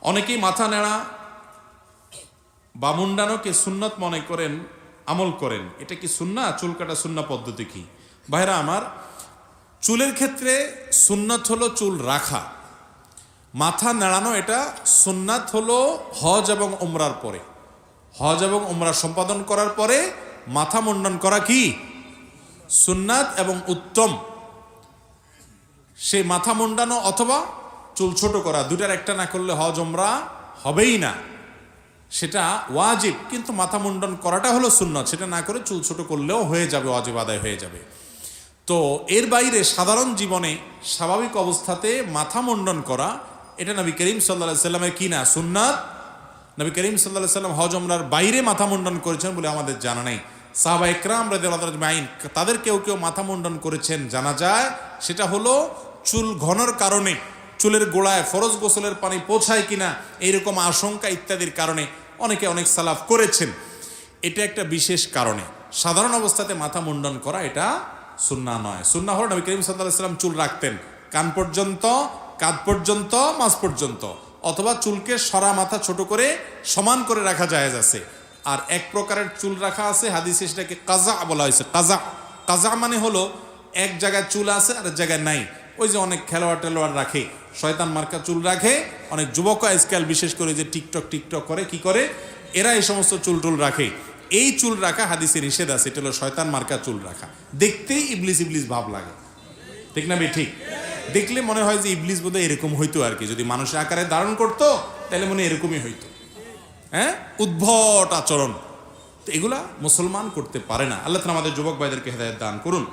অনেকেই মাথা নেড়া বা মুন্ডানোকে সুন্নত মনে করেন, আমল করেন। এটা কি সুন্না? চুল কাটা সুন্না পদ্ধতি কি? ভাইরা আমার, চুলের ক্ষেত্রে সুন্নত হলো চুল রাখা। মাথা নেড়ানো এটা সুন্নাত হলো হজ এবং ওমরার পরে। হজ এবং ওমরা সম্পাদন করার পরে মাথা মুন্ডন করা কি? সুন্নাত এবং উত্তম। সে মাথা মুন্ডানো অথবা চুল ছোট করা দুটার একটা না করলে হজ ওমরা হবেই না। সেটা ওয়াজিব, কিন্তু মাথা মুন্ডন করাটা হলো সুন্নত। সেটা না করে চুল ছোট করলেও হয়ে যাবে, ওয়াজিব আদায় হয়ে যাবে। তো এর বাইরে সাধারণ জীবনে স্বাভাবিক অবস্থাতে মাথা মুন্ডন করা, এটা নবী করিম সাল্লা সাল্লামের কি না, সুন্নাত? নবী করিম সাল্লাহ সাল্লাম হজ ওমরার বাইরে মাথা মুন্ডন করেছেন বলে আমাদের জানা নেই। সাহাবা ইকরাম রাদিয়াল্লাহু তাদের কেউ কেউ মাথা মুন্ডন করেছেন, জানা যায়, সেটা হলো চুল ঘনর কারণে। চুলের গোড়ায় ফরজ গোসলের পানি পৌঁছায় কিনা এইরকম আশঙ্কা ইত্যাদির কারণে অনেকে অনেক সালাফ করেছেন। এটা একটা বিশেষ কারণে। সাধারণ অবস্থাতে মাথা মুন্ডন করা এটা সুন্না নয়। সুন্না হল নবী করিম সাল্লাহ সাল্লাম চুল রাখতেন। কান পর্যন্ত, কাঁধ পর্যন্ত, মাঝ পর্যন্ত। অথবা চুলকে সরা মাথা ছোট করে সমান করে রাখা যায় আছে। আর এক প্রকারের চুল রাখা আছে, হাদিসে সেটাকে কাজা বলা হয়েছে। কাজা। কাজা মানে হলো এক জায়গায় চুল আছে আর এক জায়গায় নাই। ওই যে অনেক খেলোয়াড় টেলোয়াড় রাখে, শয়তান মার্কা চুল রাখে, অনেক যুবক আজকাল বিশেষ করে যে টিকটক টিকটক করে, কি করে? এরা এই সমস্ত চুল টুল রাখে। এই চুল রাখা হাদিসে নিষেধ আছে, এটা হলো শয়তান মার্কা চুল রাখা। দেখতেই ইবলিস ইবলিস ভাব লাগে। ঠিক না ভাই? ঠিক। দেখলে মনে হয় যে ইবলিস বোধহয় এরকম হইতো আর কি। যদি মানুষের আকারে ধারণ করতো, তাহলে মনে এরকমই হইতো। হ্যাঁ? উদ্ভট আচরণ। তো এগুলা মুসলমান করতে পারে না। আল্লাহ আমাদের যুবক ভাইদেরকে হেদায়ত দান করুন।